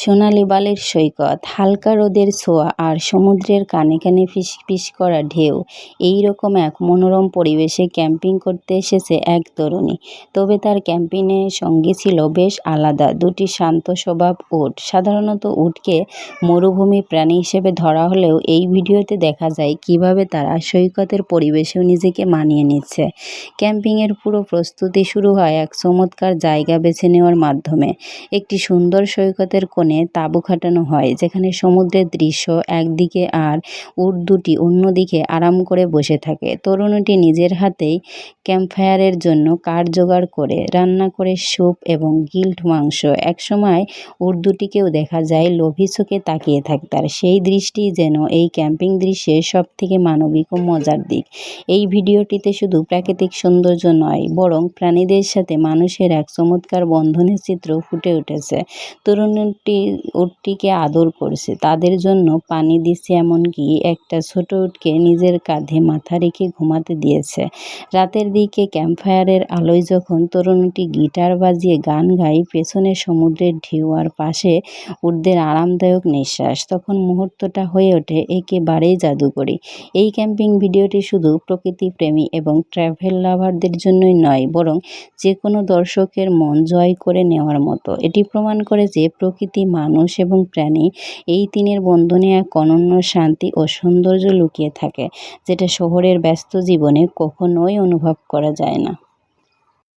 সোনালি বালির সৈকত, হালকা রোদের ছোঁয়া আর সমুদ্রের কানে কানে ফিস ফিস করা ঢেউ। এই রকম এক মনোরম পরিবেশে ক্যাম্পিং করতে এসেছে এক তরুণী। তবে তার ক্যাম্পিংয়ের সঙ্গে ছিল বেশ আলাদা। দুটি শান্ত স্বভাব উট। সাধারণত উটকে মরুভূমি প্রাণী হিসেবে ধরা হলেও এই ভিডিওতে দেখা যায় কীভাবে তারা সৈকতের পরিবেশেও নিজেকে মানিয়ে নিচ্ছে। ক্যাম্পিংয়ের পুরো প্রস্তুতি শুরু হয় এক চমৎকার জায়গা বেছে নেওয়ার মাধ্যমে। একটি সুন্দর সৈকতের কোণে তাঁবু খাটানো হয়, যেখানে সমুদ্রের দৃশ্য একদিকে আর উট দুটি অন্যদিকে আরাম করে বসে থাকে। তরুণীটি নিজের হাতেই ক্যাম্পফায়ারের জন্য কাঠ জোগাড় করে রান্না করে স্যুপ এবং গিল্ড মাংস। একসময় উট দুটিকেও দেখা যায়, লোভী চোখে তাকিয়ে থাকতার সেই দৃষ্টি যেন এই ক্যাম্পিং দৃশ্যের সব থেকে মানবিক ও মজার দিক। এই ভিডিওটিতে শুধু প্রাকৃতিক সৌন্দর্য নয়, বরং প্রাণীদের সাথে মানুষের এক চমৎকার বন্ধনের চিত্র ফুটে উঠেছে। তরুণীটি উটটিকে আদর করছে। তাদের জন্য পানি দিচ্ছে এমনকি একটা ছোট উটকে নিজের কাঁধে মাথা রেখে ঘুমাতে দিয়েছে। রাতের দিকে ক্যাম্পফায়ারের আলোয় যখন তরুণীটি গিটার বাজিয়ে গান গায়, পেছনে সমুদ্রের ঢেউ আর পাশে উটদের আরামদায়ক নিঃশ্বাস। তখন মুহূর্তটা হয়ে ওঠে একেবারেই জাদুকরী। এই ক্যাম্পিং ভিডিওটি শুধু প্রকৃতিপ্রেমী এবং ট্র্যাভেল লাভারদের জন্যই নয়, বরং যে কোনো দর্শকের মন জয় করে নেওয়ার মতো। এটি প্রমাণ করে যে প্রকৃতি, মানুষ এবং প্রাণী এই তিনের বন্ধনে এক অনন্য শান্তি ও সৌন্দর্য লুকিয়ে থাকে, যেটা শহরের ব্যস্ত জীবনে কখনোই অনুভব করা যায় না।